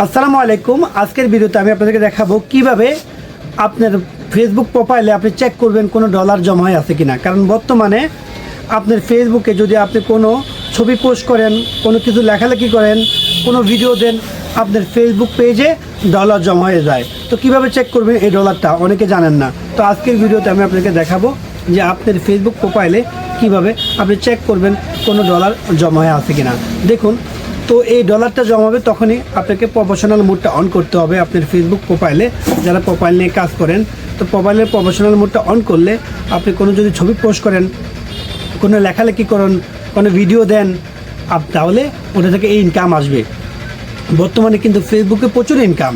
আসসালামু আলাইকুম। আজকের ভিডিওতে আমি আপনাদেরকে দেখাবো কীভাবে আপনার ফেসবুক প্রোফাইলে আপনি চেক করবেন কোনো ডলার জমা হয়ে আছে কিনা। কারণ বর্তমানে আপনার ফেসবুকে যদি আপনি কোনো ছবি পোস্ট করেন, কোনো কিছু লেখালেখি করেন, কোনো ভিডিও দেন, আপনার ফেসবুক পেজে ডলার জমা হয়ে যায়। তো কীভাবে চেক করবেন এই ডলারটা অনেকে জানেন না। তো আজকের ভিডিওতে আমি আপনাকে দেখাবো যে আপনার ফেসবুক প্রোফাইলে কীভাবে আপনি চেক করবেন কোনো ডলার জমা হয়ে আছে কিনা। দেখুন তো এই ডলারটা জমাবে তখনই আপনাকে প্রফেশনাল মোডটা অন করতে হবে আপনার ফেসবুক প্রোফাইলে যারা প্রোফাইল নিয়ে কাজ করেন, তো প্রোফাইলের প্রফেশনাল মোডটা অন করলে আপনি কোনো যদি ছবি পোস্ট করেন, কোনো লেখালেখি করেন, কোনো ভিডিও দেন তাহলে ওটা থেকে এই ইনকাম আসবে। বর্তমানে কিন্তু ফেসবুকে প্রচুর ইনকাম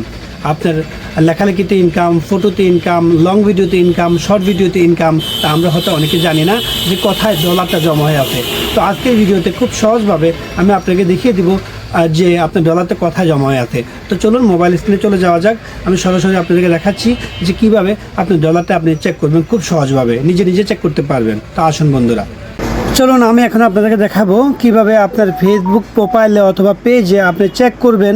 আপনার লেখালেখিতে ইনকাম ফটোতে ইনকাম লং ভিডিওতে ইনকাম শর্ট ভিডিওতে ইনকাম তা আমরা হয়তো অনেকে জানি না যে কোথায় ডলারটা জমা হয়ে আছে। তো আজকের ভিডিওতে খুব সহজভাবে আমি আপনাকে দেখিয়ে দিব যে আপনার ডলারটা কোথায় জমা হয়ে আছে। তো চলুন মোবাইল স্ক্রিনে চলে যাওয়া যাক। আমি সরাসরি আপনাদেরকে দেখাচ্ছি যে কীভাবে আপনি ডলারটা আপনি চেক করবেন খুব সহজভাবে। নিজে নিজে চেক করতে পারবেন। তো আসুন বন্ধুরা। চলুন, আমি এখন আপনাদেরকে দেখাবো কীভাবে আপনার ফেসবুক প্রোফাইলে অথবা পেজে আপনি চেক করবেন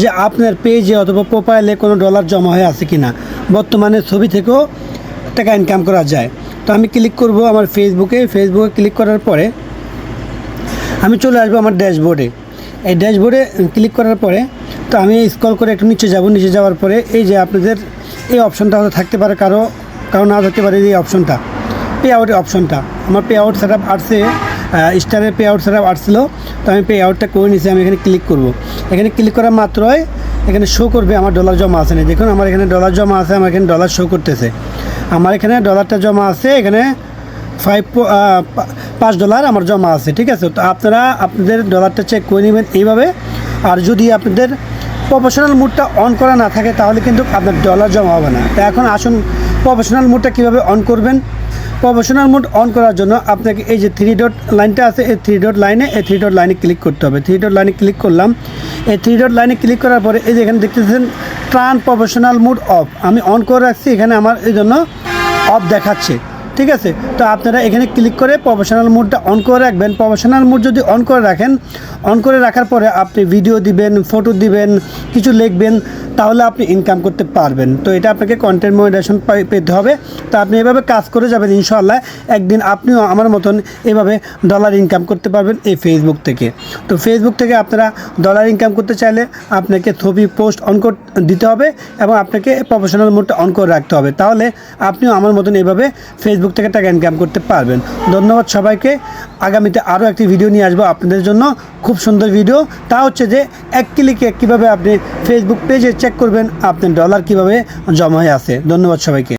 যে আপনার পেজে অথবা প্রোফাইলে কোনো ডলার জমা হয়ে আছে কিনা। বর্তমানে ছবি থেকেও টাকা ইনকাম করা যায়। তো আমি ক্লিক করব আমার ফেসবুকে ফেসবুকে ক্লিক করার পরে আমি চলে আসব আমার ড্যাশবোর্ডে এই ড্যাশবোর্ডে ক্লিক করার পরে তো আমি স্ক্রল করে একটু নিচে যাব। নিচে যাওয়ার পরে এই যে আপনাদের এই অপশনটা হয়তো থাকতে পারে কারও কারও না থাকতে পারে এই অপশনটা পে আউটের অপশনটা আমার পে আউট সেট আপ আসছে স্টারের পে আউট সেট আপ আসছিল, তো আমি পে আউটটা করে নিয়েছি, আমি এখানে ক্লিক করব। এখানে ক্লিক করা মাত্রই এখানে শো করবে আমার ডলার জমা আছে না। দেখুন, আমার এখানে ডলার জমা আছে, আমার এখানে ডলার শো করতেছে। আমার এখানে ডলারটা জমা আছে, এখানে ফাইভ পাঁচ ডলার আমার জমা আছে, ঠিক আছে? তো আপনারা আপনাদের ডলারটা চেক করে নেবেন এইভাবে। আর যদি আপনাদের প্রফেশনাল মুডটা অন করা না থাকে, তাহলে কিন্তু আপনার ডলার জমা হবে না। তো এখন আসুন প্রফেশনাল মুডটা কীভাবে অন করবেন? প্রফেশনাল মোড অন করার জন্য আপনাকে এই যে থ্রি ডট লাইনটা আছে, এই থ্রি ডট লাইনে এই থ্রি ডট লাইনে ক্লিক করতে হবে। থ্রি ডট লাইনে ক্লিক করলাম। এই থ্রি ডট লাইনে ক্লিক করার পরে এই যে এখানে দেখতেছেন ট্রান প্রফেশনাল মোড অফ আমি অন করে রাখছি, এখানে আমার এই জন্য অফ দেখাচ্ছে। ঠিক আছে? তো আপনারা এখানে ক্লিক করে প্রফেশনাল মুডটা অন করে রাখবেন। প্রফেশনাল মুড যদি অন করে রাখেন অন করে রাখার পরে আপনি ভিডিও দিবেন ফটো দিবেন, কিছু লিখবেন, তাহলে আপনি ইনকাম করতে পারবেন। তো এটা আপনাকে কন্টেন্ট মনিটাইজেশন পেতে হবে। তো আপনি এভাবে কাজ করে যাবেন ইনশাল্লাহ একদিন আপনিও আমার মতন এভাবে ডলার ইনকাম করতে পারবেন এই ফেসবুক থেকে। তো ফেসবুক থেকে আপনারা ডলার ইনকাম করতে চাইলে আপনাকে ছবি পোস্ট অন কর, দিতে হবে এবং আপনাকে প্রফেশনাল মোডটা অন করে রাখতে হবে। তাহলে আপনিও আমার মতন এভাবে ফেসবুক থেকে টাকা ইনকাম করতে পারবেন। ধন্যবাদ সবাইকে। আগামীতে আরও একটি ভিডিও নিয়ে আসব আপনাদের জন্য। খুব সুন্দর ভিডিও তা হচ্ছে যে, এক ক্লিকে কীভাবে আপনি ফেসবুক পেজে চেক করবেন, আপনার ডলার কীভাবে জমা হয়ে আসে ধন্যবাদ সবাইকে।